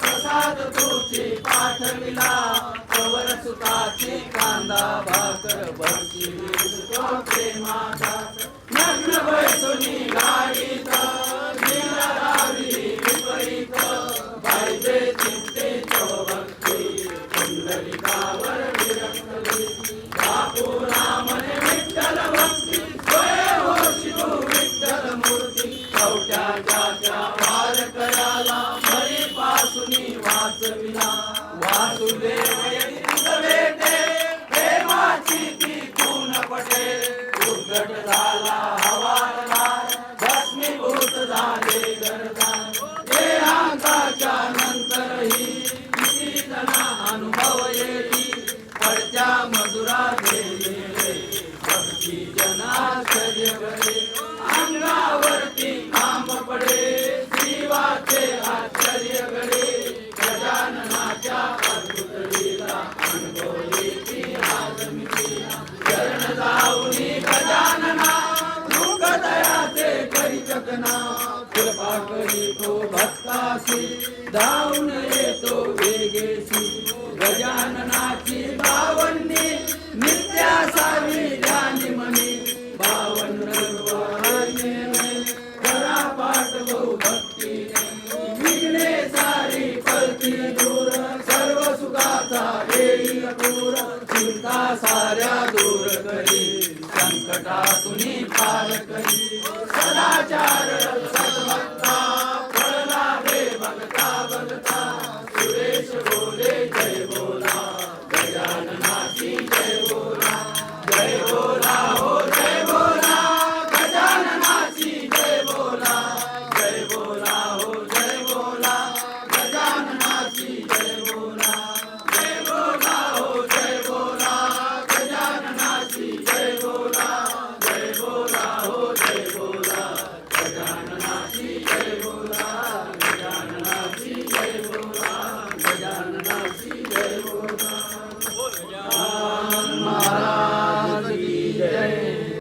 प्रसाद तुझी पाठविला कवर सुताची कांदा भाकर भरची. प्रेमाचा नग्न बैसुनी गाडीत चिंते चौभक्ती कुंडलिकावर विरक्तली बापू रामने विठ्ठल भक्ती स्वय होशी मूर्ती चौट्याच्या How are you? Lord.